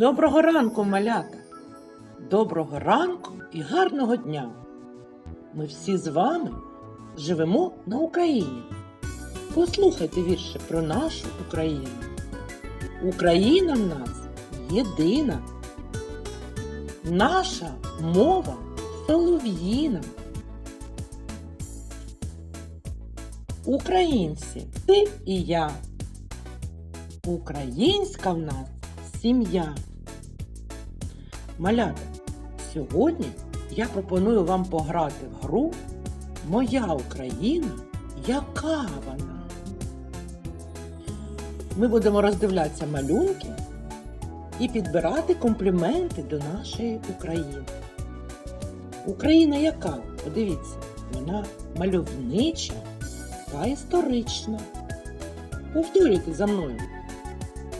Доброго ранку, малята! Доброго ранку і гарного дня! Ми всі з вами живемо на Україні. Послухайте вірші про нашу Україну. Україна в нас єдина. Наша мова солов'їна. Українці, ти і я. Українська в нас сім'я. Малята, сьогодні я пропоную вам пограти в гру Моя Україна, яка вона? Ми будемо роздивлятися малюнки і підбирати компліменти до нашої України. Україна яка? Подивіться, вона мальовнича та історична. Повторюйте за мною.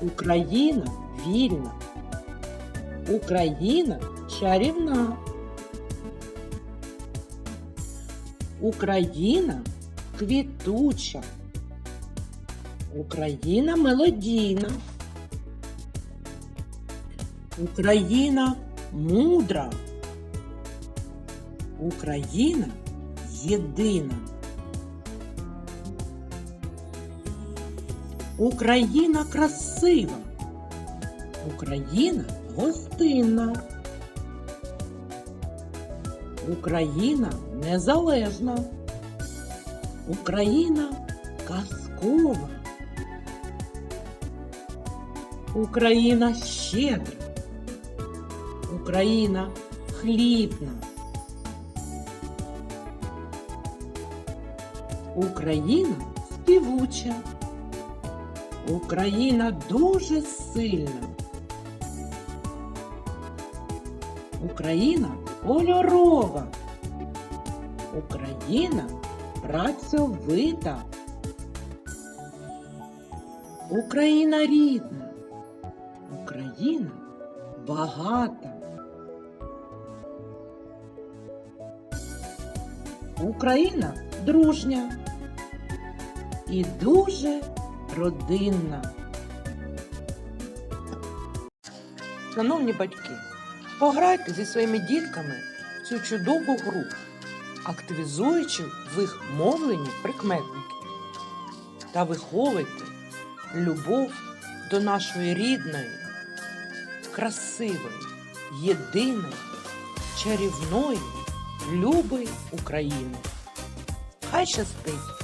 Україна вільна. Україна чарівна. Україна квітуча. Україна мелодійна. Україна мудра. Україна єдина. Україна красива. Україна гостинна. Україна незалежна. Україна казкова. Україна щедра. Україна хлібна. Україна співуча. Україна дуже сильна. Україна кольорова. Україна працьовита. Україна рідна. Україна багата. Україна дружня і дуже родинна. Шановні батьки, пограйте зі своїми дітками в цю чудову гру, активізуючи в їх мовленні прикметники та виховуйте любов до нашої рідної, красивої, єдиної, чарівної, любої України. Хай щастить!